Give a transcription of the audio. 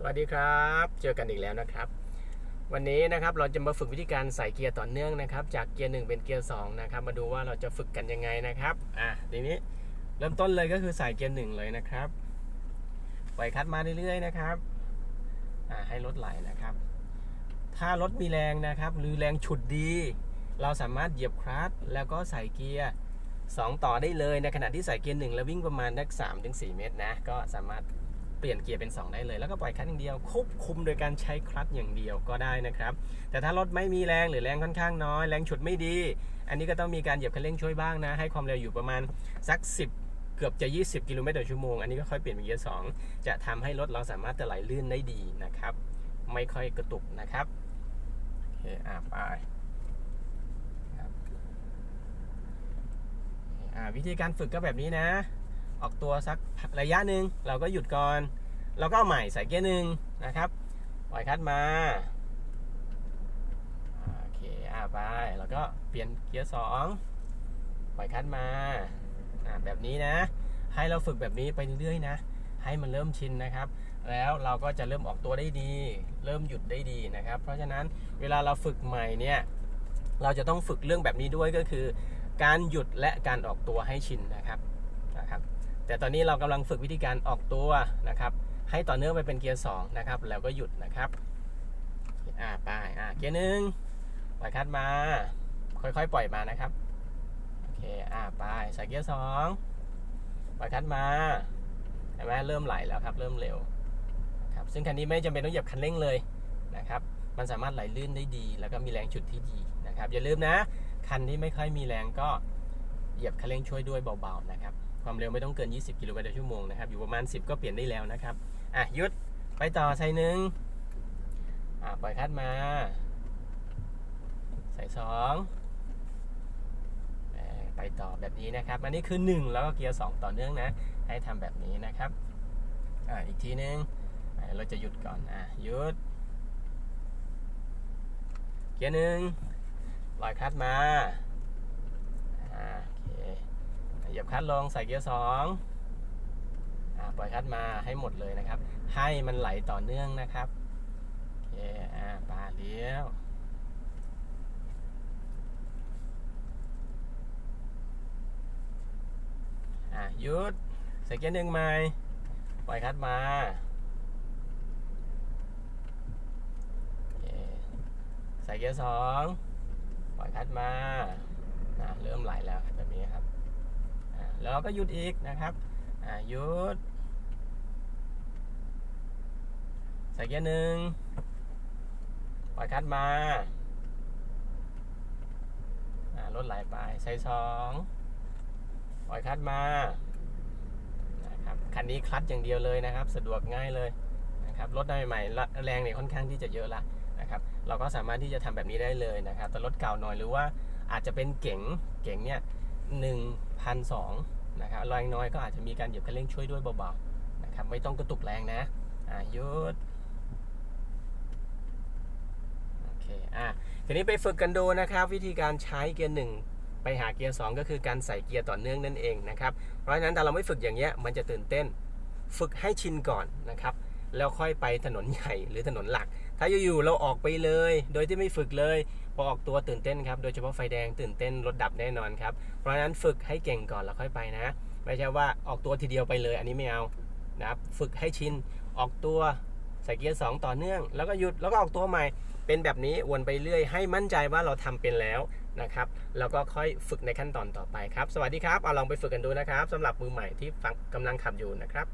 สวัสดีครับ เจอกันอีกแล้วนะครับ วันนี้นะครับเราจะมาฝึกวิธีการใส่เกียร์ต่อเนื่องนะครับ จากเกียร์หนึ่งเป็นเกียร์สองนะครับ มาดูว่าเราจะฝึกกันยังไงนะครับ อะทีนี้เริ่มต้นเลยก็คือใส่เกียร์หนึ่งเลยนะครับปล่อยคัดมาเรื่อยๆนะครับ อะให้รถไหลนะครับ ถ้ารถมีแรงนะครับ หรือแรงฉุดดี เราสามารถเหยียบคลัตช์แล้วก็ใส่เกียร์2ต่อได้เลยในขณะที่ใส่เกียร์หนึ่งแล้ววิ่งประมาณนัก3ถึง4เมตรนะ ก็สามารถ เปลี่ยนเกียร์เป็น 2 ได้เลย แล้วก็ปล่อยคลัตช์อย่างเดียวควบคุมโดยการใช้คลัตช์อย่างเดียวก็ได้นะครับ แต่ถ้ารถไม่มีแรงหรือแรงค่อนข้างน้อย แรงฉุดไม่ดี อันนี้ก็ต้องมีการเหยียบคันเร่งช่วยบ้างนะ ให้ความเร็วอยู่ประมาณสัก 10เกือบจะ 20 กิโลเมตรต่อชั่วโมง อันนี้ก็ค่อยเปลี่ยนเป็นเกียร์ 2 จะทำให้รถเราสามารถจะไหลลื่นได้ดีนะครับ ไม่ค่อยกระตุกนะครับ โอเค อะไปวิธีการฝึกก็แบบนี้นะ ออกตัวสักระยะหนึ่งเราก็หยุดก่อนเราก็เอาใหม่ใส่เกียร์หนึ่งนะครับปล่อยคัดมาโอเคอ่าไปแล้วก็เปลี่ยนเกียร์สองปล่อยคัดมาอ่าแบบนี้นะ ให้เราฝึกแบบนี้ไปเรื่อยๆนะ ให้มันเริ่มชินนะครับ แล้วเราก็จะเริ่มออกตัวได้ดี เริ่มหยุดได้ดีนะครับ เพราะฉะนั้นเวลาเราฝึกใหม่เนี่ยเราจะต้องฝึกเรื่องแบบนี้ด้วยก็คือ การหยุดและการออกตัวให้ชินนะครับนะครับ แต่ตอนนี้เรากำลังฝึกวิธีการออกตัวนะครับ ให้ต่อเนื่องไปเป็นเกียร์2นะครับ แล้วก็หยุดนะครับอ่าไปอ่าเกียร์หนึ่งปล่อยคัดมา ค่อยๆ ปล่อยมานะครับโอเคอ่าไปใส่เกียร์สองปล่อยคัดมาเห็นไหมเริ่มไหลแล้วครับ เริ่มเร็วครับซึ่งคันนี้ไม่จำเป็นต้องเหยียบคันเร่งเลยนะครับ มันสามารถไหลลื่นได้ดี แล้วก็มีแรงฉุดที่ดีนะครับ อย่าลืมนะ คันที่ไม่ค่อยมีแรงก็เหยียบคันเร่งช่วยด้วยเบาๆนะครับ ความเร็วไม่ต้องเกิน 20 กิโลเมตรต่อชั่วโมงนะครับ อยู่ประมาณ 10 ก็เปลี่ยนได้แล้วนะครับ อะยุดไปต่อใส่หนึ่งอะปล่อยคัดมา ใส่สองไปต่อแบบนี้นะครับ อันนี้คือ 1 แล้วก็เกียร์ 2 ต่อเนื่องนะ ให้ทำแบบนี้นะครับ อะอีกทีนึงอะเราจะหยุดก่อน อะหยุด เกียร์หนึ่งปล่อยคัดมา เหยียบคัดลงใส่เกียร์สองอปล่อยคัดมาให้หมดเลยนะครับ ให้มันไหลต่อเนื่องนะครับโอเคอ่าปาเลี้ยวอ่าหยุดใส่เกียร์หนึ่งใหม่ปล่อยคัดมาโอเคใส่เกียร์สองปล่อยคัดมาเริ่มไหลแล้วแบบนี้ครับ แล้วเราก็หยุดอีกนะครับอ่าหยุดใส่เกียร์หนึ่งปล่อยคัดมาอ่ารถไหลไปใส่สองปล่อยคัดมานะครับคันนี้คลัดอย่างเดียวเลยนะครับ สะดวกง่ายเลยนะครับรถใหม่ๆแรงเนี่ยค่อนข้างที่จะเยอะละนะครับ เราก็สามารถที่จะทำแบบนี้ได้เลยนะครับ แต่รถเก่าหน่อยหรือว่าอาจจะเป็นเก๋งเก๋งเนี่ย หนึ่งพันสองนะครับแรงน้อยก็อาจจะมีการเหยียบคันเร่งช่วยด้วยเบาๆนะครับไม่ต้องกระตุกแรงนะอ่ายุดโอเคอะทีนี้ไปฝึกกันดูนะครับ วิธีการใช้เกียร์หนึ่งไปหาเกียร์สองก็คือการใส่เกียร์ต่อเนื่องนั่นเองนะครับเพราะฉะนั้นถ้าเราไม่ฝึกอย่างเงี้ยมันจะตื่นเต้น ฝึกให้ชินก่อนนะครับแล้วค่อยไปถนนใหญ่หรือถนนหลัก ถ้าอยู่ๆเราออกไปเลย โดยที่ไม่ฝึกเลย พอออกตัวตื่นเต้นครับ โดยเฉพาะไฟแดงตื่นเต้นรถดับแน่นอนครับ เพราะฉะนั้นฝึกให้เก่งก่อนแล้วค่อยไปนะ ไม่ใช่ว่าออกตัวทีเดียวไปเลย อันนี้ไม่เอานะครับฝึกให้ชินออกตัวใส่เกียร์สองต่อเนื่อง แล้วก็หยุดแล้วก็ออกตัวใหม่ เป็นแบบนี้วนไปเรื่อย ให้มั่นใจว่าเราทำเป็นแล้วนะครับ แล้วก็ค่อยฝึกในขั้นตอนต่อไปครับ สวัสดีครับ เอาลองไปฝึกกันดูนะครับสำหรับมือใหม่ที่ฟังกำลังขับอยู่นะครับ